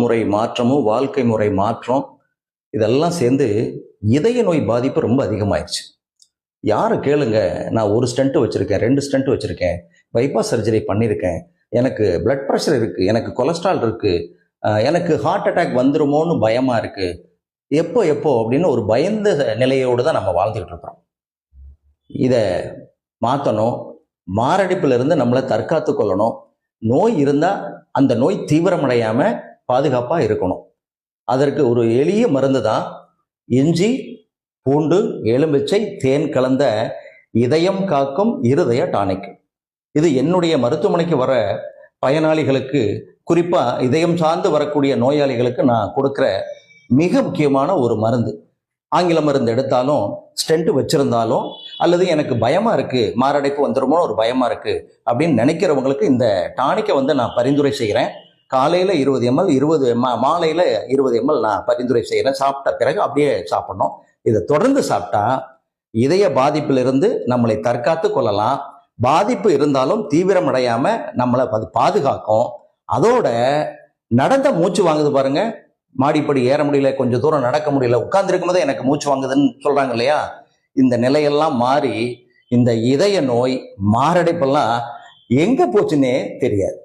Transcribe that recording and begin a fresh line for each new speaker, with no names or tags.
முறை மாற்றமும் வாழ்க்கை முறை மாற்றம் இதெல்லாம் சேர்ந்து இதய நோய் பாதிப்பு ரொம்ப அதிகமாயிருச்சு. யாரை கேளுங்க நான் ஒரு ஸ்டண்ட் வச்சுருக்கேன் ரெண்டு ஸ்டண்ட் வச்சுருக்கேன். பைபாஸ் சர்ஜரி பண்ணியிருக்கேன். எனக்கு பிளட் ப்ரெஷர் இருக்குது எனக்கு கொலஸ்ட்ரால் இருக்குது எனக்கு ஹார்ட் அட்டாக் வந்துருமோன்னு பயமாக இருக்குது எப்போ எப்போ அப்படின்னு ஒரு பயந்த நிலையோடு தான் நம்ம வாழ்ந்துக்கிட்டு இருக்கிறோம். இதை மாற்றணும் மாரடைப்பிலிருந்து நம்மளை தற்காத்து கொள்ளணும். நோய் இருந்தால் அந்த நோய் தீவிரமடையாமல் பாதுகாப்பாக இருக்கணும். அதற்கு ஒரு எளிய மருந்து தான் இஞ்சி பூண்டு எலுமிச்சை தேன் கலந்த இதயம் காக்கும் இருதய டானிக். இது என்னுடைய மருத்துவமனைக்கு வர பயனாளிகளுக்கு குறிப்பாக இதயம் சார்ந்து வரக்கூடிய நோயாளிகளுக்கு நான் கொடுக்குற மிக முக்கியமான ஒரு மருந்து. ஆங்கில மருந்து எடுத்தாலும் ஸ்டென்ட் வச்சுருந்தாலும் அல்லது எனக்கு பயமாக இருக்குது மாரடைப்பு வந்துருமோ ஒரு பயமாக இருக்குது அப்படின்னு நினைக்கிறவங்களுக்கு இந்த டானிக்கை வந்து நான் பரிந்துரை செய்கிறேன் காலையில் இருபது எம்எல் இருபது மா மாலையில் இருபது எம்எல் நான் பரிந்துரை செய்கிறேன் சாப்பிட்ட பிறகு அப்படியே சாப்பிடணும். இதை தொடர்ந்து சாப்பிட்டா இதய பாதிப்பிலிருந்து நம்மளை தற்காத்து கொள்ளலாம். பாதிப்பு இருந்தாலும் தீவிரமடையாமல் நம்மளை அது பாதுகாக்கும். அதோட நடந்த மூச்சு வாங்குது பாருங்க. மாடிப்படி ஏற முடியல கொஞ்சம் தூரம் நடக்க முடியல உட்கார்ந்துருக்கும் போதே எனக்கு மூச்சு வாங்குதுன்னு சொல்கிறாங்க இல்லையா? இந்த நிலையெல்லாம் மாறி இந்த இதய நோய் மாரடைப்பெல்லாம் எங்கே போச்சுன்னே தெரியாது.